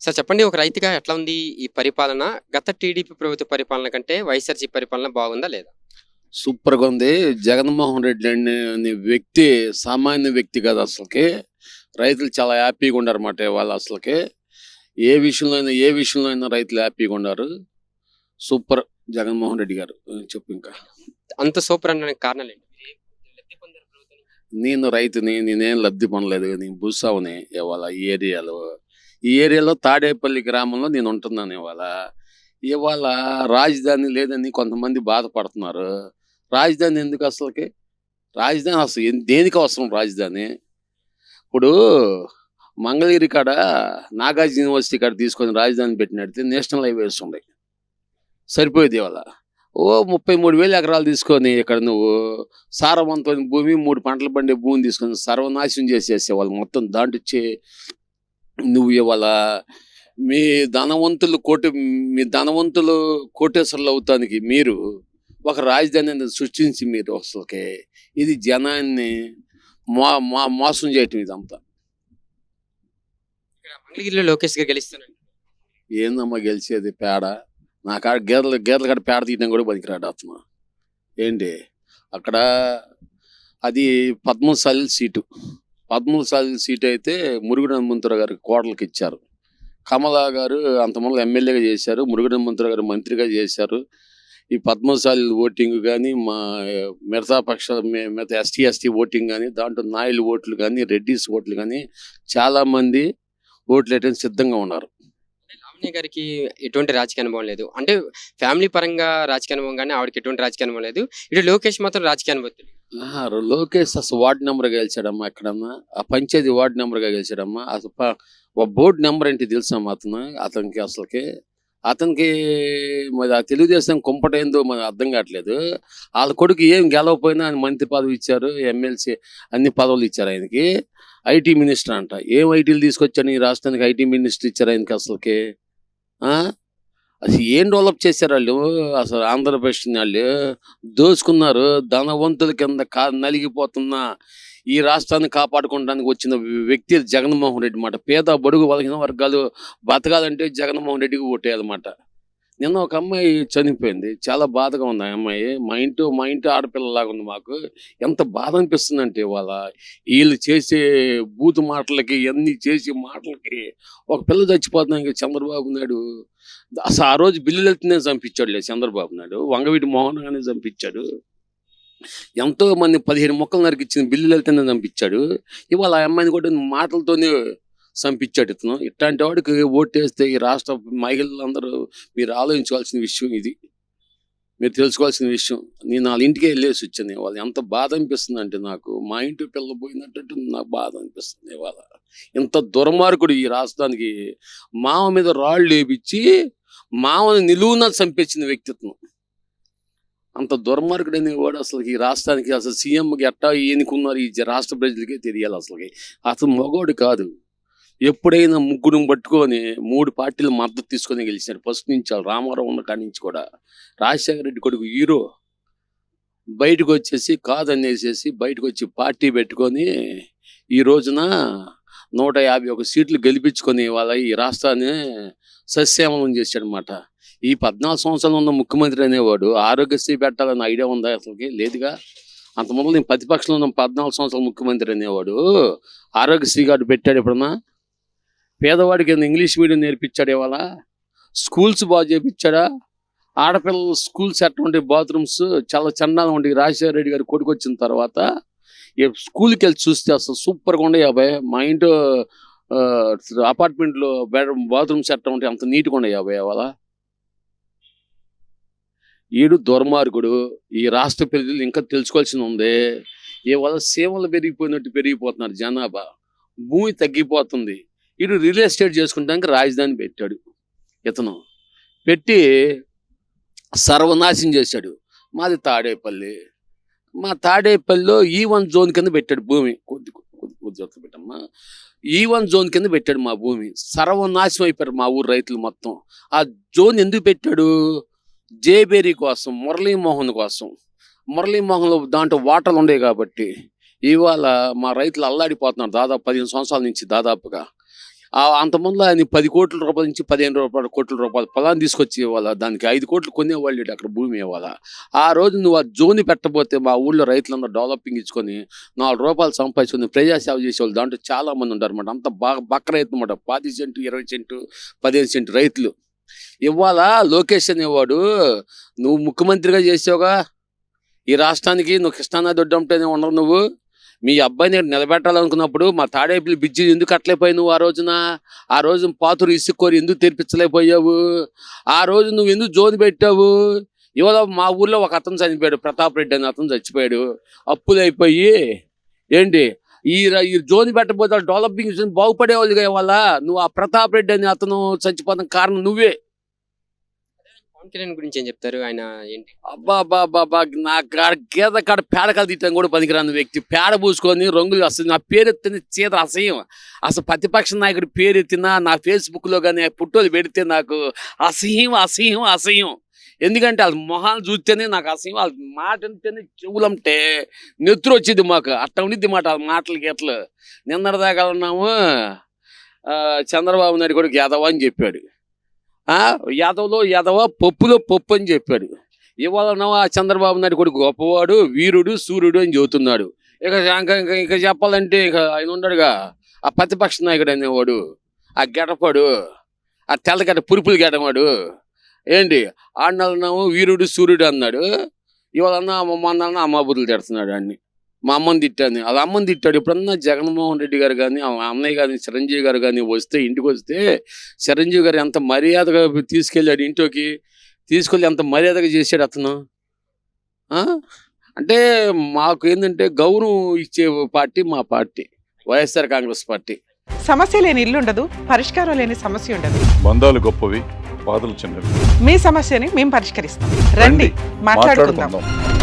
Sir చెప్పండి ఒక రైతుగా ఎట్లా ఉంది ఈ పరిపాలన? గత టీడీపీ ప్రభుత్వ పరిపాలన కంటే వైఎస్ఆర్సీ పరిపాలన బాగుందా లేదా? సూపర్గా ఉంది. జగన్మోహన్ రెడ్డి అనే వ్యక్తి సామాన్య వ్యక్తి కాదు అసలుకి. రైతులు చాలా హ్యాపీగా ఉండారన్నమాట వాళ్ళు అసలుకి. ఏ విషయంలో అయినా ఏ విషయంలో అయినా రైతులు హ్యాపీగా ఉన్నారు. సూపర్ జగన్మోహన్ రెడ్డి గారు. చెప్పు ఇంకా. అంత సూపర్ అనడానికి కారణాలు ఏంటి? నేను రైతుని నేనేం లబ్ధి పొందలేదు. నేను భూసావుని ఇవాళ ఈ ఏరియాలో ఈ ఏరియాలో తాడేపల్లి గ్రామంలో నేను ఉంటున్నాను ఇవాళ. ఇవాళ రాజధాని లేదని కొంతమంది బాధపడుతున్నారు. రాజధాని ఎందుకు అసలుకి? రాజధాని అసలు దేనికి అవసరం రాజధాని? ఇప్పుడు మంగళగిరి కాడ నాగార్జున యూనివర్సిటీ కాడ తీసుకొని రాజధాని పెట్టినట్టు నేషనల్ హైవేస్ ఉన్నాయి. సరిపోయేది ఇవాళ. ఓ ముప్పై మూడు వేల ఎకరాలు తీసుకొని ఇక్కడ నువ్వు సారవంతమైన భూమి మూడు పంటలు పండే భూమిని తీసుకొని సర్వనాశనం చేసేసే వాళ్ళు మొత్తం దాంటిచ్చే నువ్వు ఇవాళ మీ ధనవంతులు కోటి మీ ధనవంతులు కోటేశ్వర్లు అవుతానికి మీరు ఒక రాజధాని అనేది సృష్టించి మీరు అసలుకి ఇది జనాన్ని మో మో మోసం చేయటం ఇదంతా ఇక్కడ మంగళగిరిలో లోకేష్ గారు గెలుస్తానండి ఏందమ్మా గెలిచేది పేడ? నా కాడ గేదెలు గేదెల కాడ పేడ తీయడం కూడా పనికిరాడు అతను. ఏంటి? అక్కడ అది పదమూడు సార్లు సీటు. పదమూడు సీట్ అయితే మురుగుడు హనుమంతరావు గారికి కోటలకు ఇచ్చారు. కమలా గారు అంతమంది ఎమ్మెల్యేగా చేశారు మురుగుడు హనుమంతరావు గారు మంత్రిగా చేశారు. ఈ పద్మశాలి ఓటింగ్ కానీ మా మిగతా పక్ష మిగతా ఎస్టీ ఎస్టీ ఓటింగ్ కానీ దాంట్లో నాయులు ఓట్లు కానీ రెడ్డిస్ ఓట్లు కానీ చాలామంది ఓట్లు వేయడానికి సిద్ధంగా ఉన్నారు. లావణ్య గారికి ఎటువంటి రాజకీయ అనుభవం లేదు. అంటే ఫ్యామిలీ పరంగా రాజకీయ అనుభవం కానీ ఆవిడకి ఎటువంటి రాజకీయ అనుభవం లేదు. ఇటు లోకేష్ మాత్రం రాజకీయ అనుభవం లోకేష్ అసలు వార్డ్ నెంబర్ గెలిచాడమ్మా ఎక్కడమ్మా ఆ పంచాయతీ వార్డ్ నెంబర్గా గెలిచాడమ్మా? అసలు ఒక బోర్డు నెంబర్ ఏంటి తెలుసమ్మా అతను? అతనికి అసలుకి అతనికి మరి ఆ తెలుగుదేశం కుంపటేందో మరి అర్థం కావట్లేదు. వాళ్ళ కొడుకు ఏం గెలవపోయినా ఆయన మంత్రి పదవి ఇచ్చారు ఎమ్మెల్సీ అన్ని పదవులు ఇచ్చారు ఆయనకి. ఐటీ మినిస్టర్ అంట. ఏం ఐటీలు తీసుకొచ్చాను ఈ రాష్ట్రానికి? ఐటీ మినిస్టర్ ఇచ్చారు ఆయనకి అసలుకి. ఆ? అసలు ఏం డెవలప్ చేశారు వాళ్ళు? అసలు ఆంధ్రప్రదేశ్ వాళ్ళు దోచుకున్నారు ధనవంతుల కింద కా నలిగిపోతున్న ఈ రాష్ట్రాన్ని కాపాడుకోవడానికి వచ్చిన వ్యక్తి జగన్మోహన్ రెడ్డి మాట. పేద బడుగు బలహీన వర్గాలు బతకాలంటే జగన్మోహన్ రెడ్డికి ఓటేయాలన్నమాట నిన్న ఒక అమ్మాయి చనిపోయింది. చాలా బాధగా ఉంది ఆ అమ్మాయి. మా ఇంటి మా ఇంటి ఆడపిల్లలాగా ఉంది మాకు. ఎంత బాధ అనిపిస్తుందంటే ఇవాళ వీళ్ళు చేసే బూతు మాటలకి ఇవన్నీ చేసే మాటలకి ఒక పిల్ల చచ్చిపోతున్నాక చంద్రబాబు నాయుడు అసలు ఆ రోజు బిల్లు వెళ్తేనే చంపించాడు చంద్రబాబు నాయుడు. వంగవీటి మోహన్ గానే చంపించాడు. ఎంతో మంది పదిహేను మొక్కలు నరికిచ్చిన బిల్లు వెళ్తేనే చంపించాడు. ఇవాళ ఆ అమ్మాయిని కూడా మాటలతోనే చంపించాడు ఇతను. ఇట్లాంటి వాడికి ఓటేస్తే ఈ రాష్ట్ర మహిళలందరూ మీరు ఆలోచించాల్సిన విషయం ఇది. మీరు తెలుసుకోవాల్సిన విషయం. నేను వాళ్ళ ఇంటికి వెళ్ళేసి వచ్చాను ఇవాళ. ఎంత బాధ అనిపిస్తుంది అంటే నాకు. మా ఇంటి పిల్ల పోయినట్టు నాకు బాధ అనిపిస్తుంది ఇవాళ. ఇంత దుర్మార్గుడు ఈ రాష్ట్రానికి. మామ మీద రాళ్ళు లేపించి మామని నిలువున చంపించిన వ్యక్తిత్వం అంత దుర్మార్గుడైన వాడు అసలు ఈ రాష్ట్రానికి. అసలు సీఎంకి ఎట్టా ఎన్నుకున్నారు ఈ రాష్ట్ర ప్రజలకే తెలియాలి అసలుకి. అసలు మగోడు కాదు. ఎప్పుడైనా ముగ్గురు పట్టుకొని మూడు పార్టీలు మద్దతు తీసుకొని గెలిచారు. ఫస్ట్ నుంచి రామారావు ఉన్న కాడి నుంచి కూడా. రాజశేఖర రెడ్డి కొడుకు హీరో బయటకు వచ్చేసి కాదనేసేసి బయటకు వచ్చి పార్టీ పెట్టుకొని ఈ రోజున నూట యాభై ఒక సీట్లు గెలిపించుకొని వాళ్ళ ఈ రాష్ట్రాన్ని సస్యమలం చేశాడనమాట ఈ పద్నాలుగు సంవత్సరాలు ఉన్న ముఖ్యమంత్రి అనేవాడు ఆరోగ్యశ్రీ పెట్టాలని ఐడియా ఉందా అసలుకి? లేదుగా. అంతకుముందు నేను ప్రతిపక్షంలో ఉన్న పద్నాలుగు సంవత్సరాల ముఖ్యమంత్రి అనేవాడు ఆరోగ్యశ్రీ కార్డు పెట్టాడు ఎప్పుడన్నా? పేదవాడికి ఏమైనా ఇంగ్లీష్ మీడియం నేర్పించాడు ఇవాళ. స్కూల్స్ బాగా చేపించాడా? ఆడపిల్లలు స్కూల్స్ ఎటువంటి బాత్రూమ్స్ చాలా చండాలం ఉండి రాజశేఖర రెడ్డి గారు కొడుకు వచ్చిన తర్వాత స్కూల్కి వెళ్ళి చూస్తే అసలు సూపర్గా ఉండే అబ్బాయి మా ఇంట్లో అపార్ట్మెంట్లో బెడ్రూమ్ బాత్రూమ్స్ ఎట్లా ఉంటే అంత నీట్గా ఉన్నాయి అబ్బాయి ఇవాళ. ఈడు దుర్మార్గుడు. ఈ రాష్ట్ర ప్రజలు ఇంకా తెలుసుకోవాల్సి ఉంది. ఇవాళ సేవలు పెరిగిపోయినట్టు పెరిగిపోతున్నారు జనాభా. భూమి తగ్గిపోతుంది. ఇటు రియల్ ఎస్టేట్ చేసుకుంటానికి రాజధాని పెట్టాడు ఇతను. పెట్టి సర్వనాశనం చేశాడు. మాది తాడేపల్లి. మా తాడేపల్లిలో ఈ వన్ జోన్ కింద పెట్టాడు భూమి. కొద్ది కొద్ది కొద్ది జోట్లు పెట్టమ్మా. ఈ వన్ జోన్ కింద పెట్టాడు మా భూమి. సర్వనాశం అయిపోయారు మా ఊరు రైతులు మొత్తం. ఆ జోన్ ఎందుకు పెట్టాడు? జేబేరీ కోసం మురళీమోహన్ కోసం. మురళీమోహన్లో దాంట్లో వాటర్లు ఉండేవి కాబట్టి. ఇవాళ మా రైతులు అల్లాడిపోతున్నారు దాదాపు పదిహేను సంవత్సరాల నుంచి దాదాపుగా. అంతమందిలో ఆయన పది కోట్ల రూపాయల నుంచి పదిహేను రూపాయల కోట్ల రూపాయలు పొలాన్ని తీసుకొచ్చి ఇవ్వాలా? దానికి ఐదు కోట్లు కొనేవాళ్ళు అక్కడ భూమి ఇవ్వాలా? ఆ రోజు నువ్వు ఆ జోని పెట్టబోతే మా ఊళ్ళో రైతులందరూ డెవలపింగ్ ఇచ్చుకొని నాలుగు రూపాయలు సంపాదించుకొని ప్రజాసేవ చేసేవాళ్ళు. దాంట్లో చాలా మంది ఉంటారు అనమాట అంత బాగా బక్క రైతు అనమాట పాతి సెంటు ఇరవై సెంటు పదిహేను సెంటు రైతులు. ఇవ్వాలా? లోకేష్ అనేవాడు నువ్వు ముఖ్యమంత్రిగా చేసావుగా. ఈ రాష్ట్రానికి నువ్వు కృష్ణానది దొడ్డు ఉంటేనే ఉండవు నువ్వు. మీ అబ్బాయిని నిలబెట్టాలనుకున్నప్పుడు మా తాడేపల్లి బ్రిడ్జి ఎందుకు కట్టలేకపోయి నువ్వు ఆ రోజున? ఆ రోజు పాతురు ఇసుక్కోరి ఎందుకు తెరిపించలేకపోయావు? ఆ రోజు నువ్వు ఎందుకు జోని పెట్టావు? ఇవాళ మా ఊర్లో ఒక అతను చనిపోయాడు ప్రతాప్ రెడ్డి అని అతను చచ్చిపోయాడు. అప్పులు అయిపోయి ఏంటి? ఈ ఈ జోని పెట్టబోతే డెవలపింగ్ బాగుపడేవాళ్ళు ఇవాళ. నువ్వు ఆ ప్రతాప్ రెడ్డి అని అతను చచ్చిపోవడం కారణం నువ్వే. పవన్ కళ్యాణ్ గురించి ఏం చెప్తారు? ఆయన ఏంటి? అబ్బా అబ్బా అబ్బా అబ్బా నా కాడ గీత కాడ పేడకాలు తీయటం కూడా పనికిరాని వ్యక్తి. పేడ పూసుకొని రంగులు అసలు నా పేరు ఎత్తిన చీత అసహ్యం. అసలు ప్రతిపక్ష నాయకుడి పేరు ఎత్తినా నా ఫేస్బుక్లో కానీ పుట్టోలు పెడితే నాకు అసహ్యం అసహ్యం అసహ్యం. ఎందుకంటే వాళ్ళ మొహాలు చూస్తేనే నాకు అసహ్యం. వాళ్ళ మాట అంటేనే చెవులంటే నెత్తురు వచ్చేది మాకు. అట్ట ఉండిద్ది మాట వాళ్ళ మాటలు గీతలు నిన్నటిదాకా ఉన్నాము. చంద్రబాబు నాయుడు కూడా గేదవా అని చెప్పాడు. యాదవ్లో యాదవ పప్పులో పప్పు అని చెప్పాడు. ఇవాళ ఆ చంద్రబాబు నాయుడు కొడుకు గొప్పవాడు వీరుడు సూర్యుడు అని చెబుతున్నాడు. ఇక ఇంకా ఇంకా చెప్పాలంటే ఇక ఆయన ఉన్నాడుగా ఆ ప్రతిపక్ష నాయకుడు అనేవాడు ఆ గెటపాడు ఆ తెల్లగడ్డ పురుపులు గడమాడు ఏంటి? ఆడినాము వీరుడు సూర్యుడు అన్నాడు. ఇవాళ అన్న మొన్న అన్న అమ్మ బుద్ధులు తిడుతున్నాడు అన్ని. మా అమ్మని తిట్టాను. వాళ్ళ అమ్మని తిట్టాడు. ఇప్పుడన్నా జగన్మోహన్ రెడ్డి గారు కానీ ఆ అన్నయ్య గారిని చిరంజీవి గారు కానీ వస్తే ఇంటికి వస్తే చిరంజీవి గారు ఎంత మర్యాదగా తీసుకెళ్ళాడు ఇంట్లోకి? తీసుకెళ్ళి ఎంత మర్యాదగా చేశాడు అతను? ఆ? అంటే మాకు ఏంటంటే గౌరవం ఇచ్చే పార్టీ మా పార్టీ వైఎస్ఆర్ కాంగ్రెస్ పార్టీ. సమస్య లేని ఇల్లు ఉండదు పరిష్కారం లేని సమస్య ఉండదు. బంధాలు గొప్పవి బాధలు చిన్నవి. మీ సమస్యని మేము పరిష్కరిస్తాం. రండి మాట్లాడుకుందాం.